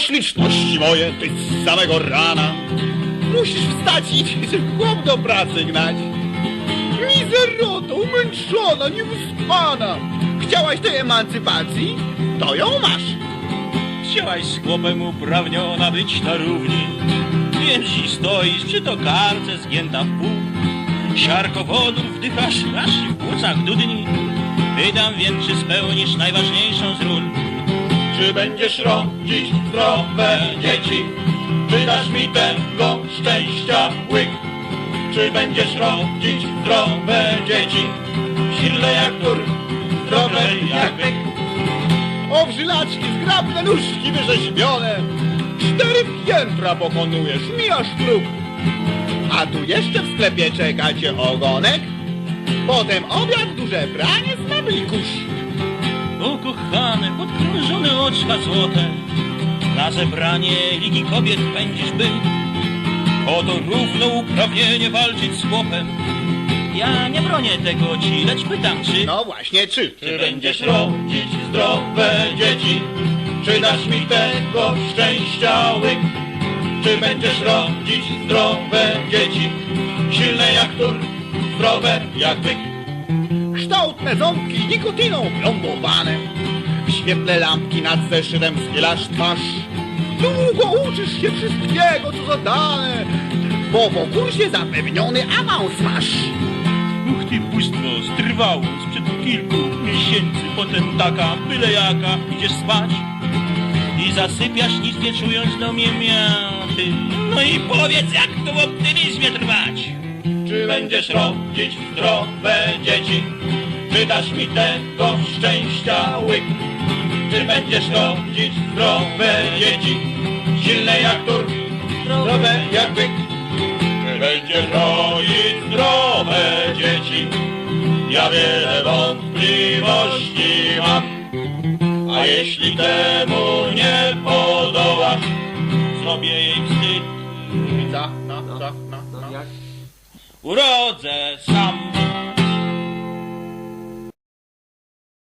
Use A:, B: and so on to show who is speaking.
A: śliczności moje, ty z samego rana musisz wstać i chłop do pracy gnać. Mizerota, umęczona, nieuspana. Chciałaś tej emancypacji? To ją masz.
B: Chciałaś z chłopem uprawniona być na równi Więc i stoisz przy tokarce zgięta w pół Siarko wodu wdychasz, aż w płucach dudni Wydam wiem, czy spełnisz najważniejszą z ról
A: Czy będziesz rodzić zdrowe dzieci? Czy dasz mi tego szczęścia łyk? Czy będziesz rodzić zdrowe dzieci? Silne jak tur, zdrowe jak byk. O brzylaczki, zgrabne nóżki wyrzeźbione. Cztery piętra pokonujesz, mijasz próg. A tu jeszcze w sklepie czeka cię ogonek. Potem obiad, duże pranie z meblikusz.
B: Podkrążone oczka złote Na zebranie Ligi Kobiet będziesz być Oto równouprawnienie walczyć z chłopem Ja nie bronię tego ci, lecz pytam czy
A: No właśnie, czy?
B: Czy będziesz rodzić zdrowe dzieci?
A: Czy dasz mi tego szczęścia łyk? Czy będziesz rodzić zdrowe dzieci? Silne jak tur, zdrowe jak byk. Kształtne ząbki nikotyną plombowane. Świetle lampki nad zeszytem schylasz twarz. Długo uczysz się wszystkiego, co zadane. Bo w kursie zapewniony awans masz.
B: Uch ty bóstwo, strwało sprzed kilku miesięcy Potem taka byle jaka idziesz spać I zasypiasz nic nie czując do mnie miaty No i powiedz jak to w optymizmie trwać
A: Czy będziesz rodzić zdrowe dzieci? Czy dasz mi tego szczęścia łyk? Czy będziesz rodzić zdrowe dzieci? Silne jak tur, zdrowe jak byk. Czy będziesz rodzić zdrowe dzieci? Ja wiele wątpliwości mam. A jeśli temu nie podołasz,
B: Zrobię jej wstyd?
A: No? No, no.
B: Urodzę sam